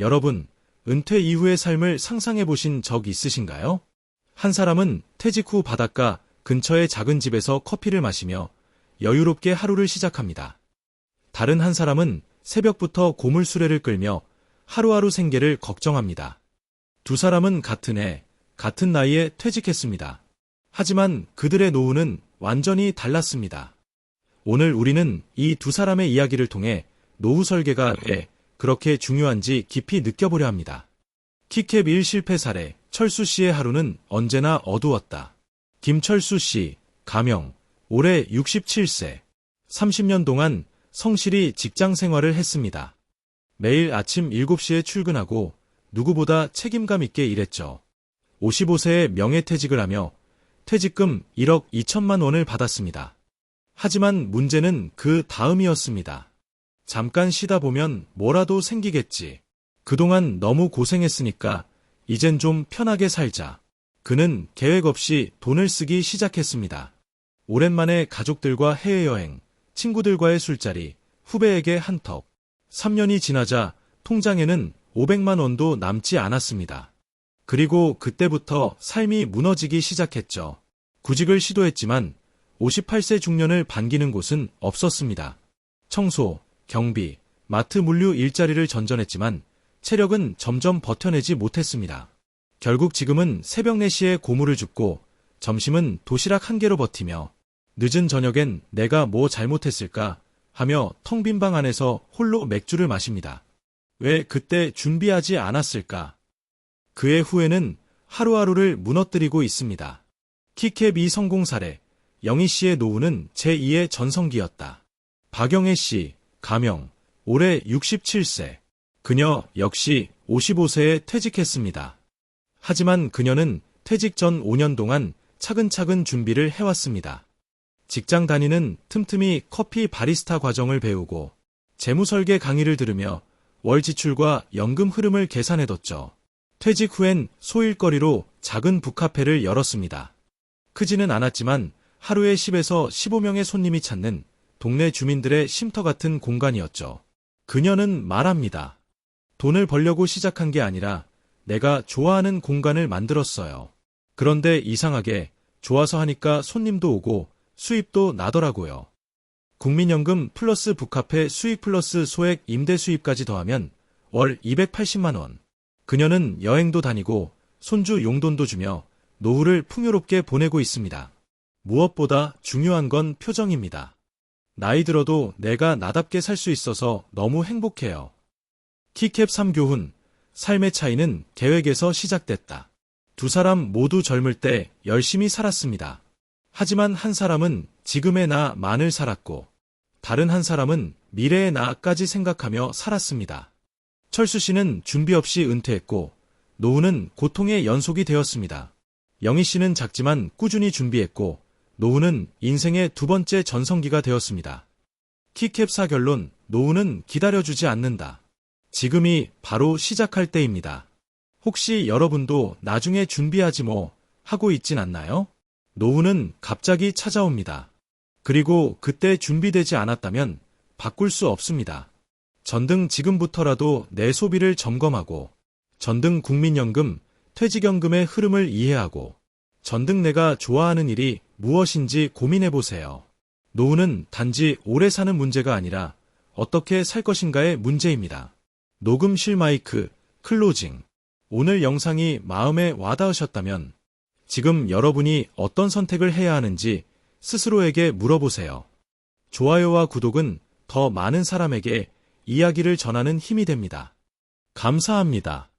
여러분, 은퇴 이후의 삶을 상상해 보신 적 있으신가요? 한 사람은 퇴직 후 바닷가 근처의 작은 집에서 커피를 마시며 여유롭게 하루를 시작합니다. 다른 한 사람은 새벽부터 고물 수레를 끌며 하루하루 생계를 걱정합니다. 두 사람은 같은 해, 같은 나이에 퇴직했습니다. 하지만 그들의 노후는 완전히 달랐습니다. 오늘 우리는 이 두 사람의 이야기를 통해 노후 설계가 왜 그렇게 중요한지 깊이 느껴보려 합니다. 키캡 1 실패 사례, 철수 씨의 하루는 언제나 어두웠다. 김철수 씨, 가명, 올해 67세. 30년 동안 성실히 직장 생활을 했습니다. 매일 아침 7시에 출근하고 누구보다 책임감 있게 일했죠. 55세에 명예퇴직을 하며 퇴직금 1억 2천만 원을 받았습니다. 하지만 문제는 그 다음이었습니다. 잠깐 쉬다 보면 뭐라도 생기겠지. 그동안 너무 고생했으니까 이젠 좀 편하게 살자. 그는 계획 없이 돈을 쓰기 시작했습니다. 오랜만에 가족들과 해외여행, 친구들과의 술자리, 후배에게 한턱. 3년이 지나자 통장에는 500만 원도 남지 않았습니다. 그리고 그때부터 삶이 무너지기 시작했죠. 구직을 시도했지만 58세 중년을 반기는 곳은 없었습니다. 청소, 경비, 마트 물류 일자리를 전전했지만 체력은 점점 버텨내지 못했습니다. 결국 지금은 새벽 4시에 고무를 줍고 점심은 도시락 한 개로 버티며 늦은 저녁엔 내가 뭐 잘못했을까 하며 텅 빈 방 안에서 홀로 맥주를 마십니다. 왜 그때 준비하지 않았을까? 그의 후회는 하루하루를 무너뜨리고 있습니다. 키캡2 성공 사례, 영희 씨의 노후는 제2의 전성기였다. 박영애 씨, 가명, 올해 67세. 그녀 역시 55세에 퇴직했습니다. 하지만 그녀는 퇴직 전 5년 동안 차근차근 준비를 해왔습니다. 직장 다니는 틈틈이 커피 바리스타 과정을 배우고 재무설계 강의를 들으며 월 지출과 연금 흐름을 계산해뒀죠. 퇴직 후엔 소일거리로 작은 북카페를 열었습니다. 크지는 않았지만 하루에 10에서 15명의 손님이 찾는 동네 주민들의 쉼터 같은 공간이었죠. 그녀는 말합니다. 돈을 벌려고 시작한 게 아니라 내가 좋아하는 공간을 만들었어요. 그런데 이상하게 좋아서 하니까 손님도 오고 수입도 나더라고요. 국민연금 플러스 북카페 수익 플러스 소액 임대 수입까지 더하면 월 280만 원. 그녀는 여행도 다니고 손주 용돈도 주며 노후를 풍요롭게 보내고 있습니다. 무엇보다 중요한 건 표정입니다. 나이 들어도 내가 나답게 살 수 있어서 너무 행복해요. 키캡 3교훈, 삶의 차이는 계획에서 시작됐다. 두 사람 모두 젊을 때 열심히 살았습니다. 하지만 한 사람은 지금의 나만을 살았고, 다른 한 사람은 미래의 나까지 생각하며 살았습니다. 철수 씨는 준비 없이 은퇴했고, 노후는 고통의 연속이 되었습니다. 영희 씨는 작지만 꾸준히 준비했고, 노후는 인생의 두 번째 전성기가 되었습니다. 키캡사 결론, 노후는 기다려주지 않는다. 지금이 바로 시작할 때입니다. 혹시 여러분도 나중에 준비하지 뭐 하고 있진 않나요? 노후는 갑자기 찾아옵니다. 그리고 그때 준비되지 않았다면 바꿀 수 없습니다. 전등 지금부터라도 내 소비를 점검하고 전등 국민연금, 퇴직연금의 흐름을 이해하고 전등 내가 좋아하는 일이 무엇인지 고민해 보세요. 노후는 단지 오래 사는 문제가 아니라 어떻게 살 것인가의 문제입니다. 녹음실 마이크, 클로징. 오늘 영상이 마음에 와닿으셨다면 지금 여러분이 어떤 선택을 해야 하는지 스스로에게 물어보세요. 좋아요와 구독은 더 많은 사람에게 이야기를 전하는 힘이 됩니다. 감사합니다.